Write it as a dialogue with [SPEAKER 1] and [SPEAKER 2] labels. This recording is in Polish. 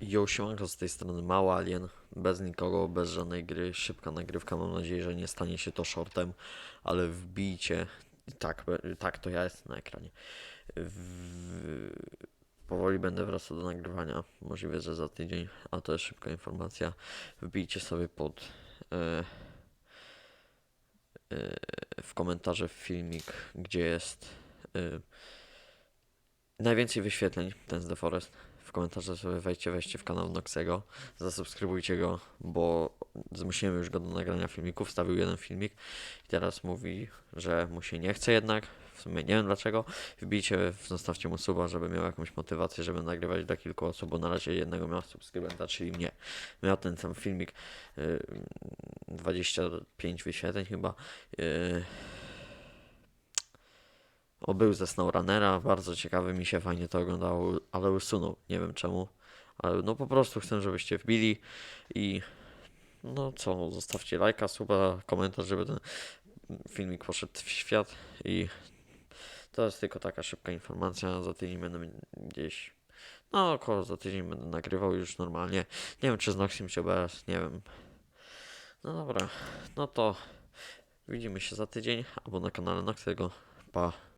[SPEAKER 1] Yo, siemanko, z tej strony Mały Alien, bez nikogo, bez żadnej gry, szybka nagrywka, mam nadzieję, że nie stanie się to shortem, ale wbijcie, tak, tak, to ja jestem na ekranie. W... Powoli będę wracał do nagrywania, możliwe, że za tydzień, a to jest szybka informacja. Wbijcie sobie pod e, w komentarze filmik, gdzie jest e, najwięcej wyświetleń, ten z The Forest. W komentarze sobie wejdźcie, wejdźcie w kanał Noxego, zasubskrybujcie go, bo zmusiłem już go do nagrania filmików, wstawił jeden filmik i teraz mówi, że mu się nie chce jednak, w sumie nie wiem dlaczego, wbijcie, zostawcie mu suba, żeby miał jakąś motywację, żeby nagrywać dla kilku osób, bo na razie jednego miał subskrybenta, czyli mnie. Miał ten sam filmik, y, 25 wyświetleń chyba, y, o, był ze SnowRunnera, bardzo ciekawy mi się, fajnie to oglądało, ale usunął, nie wiem czemu. Ale no po prostu chcę, żebyście wbili i no co, zostawcie lajka, suba, komentarz, żeby ten filmik poszedł w świat i to jest tylko taka szybka informacja, za tydzień będę gdzieś, no około za tydzień będę nagrywał już normalnie. Nie wiem czy z czy bez, nie wiem. No dobra, no to widzimy się za tydzień albo na kanale Noxego, pa.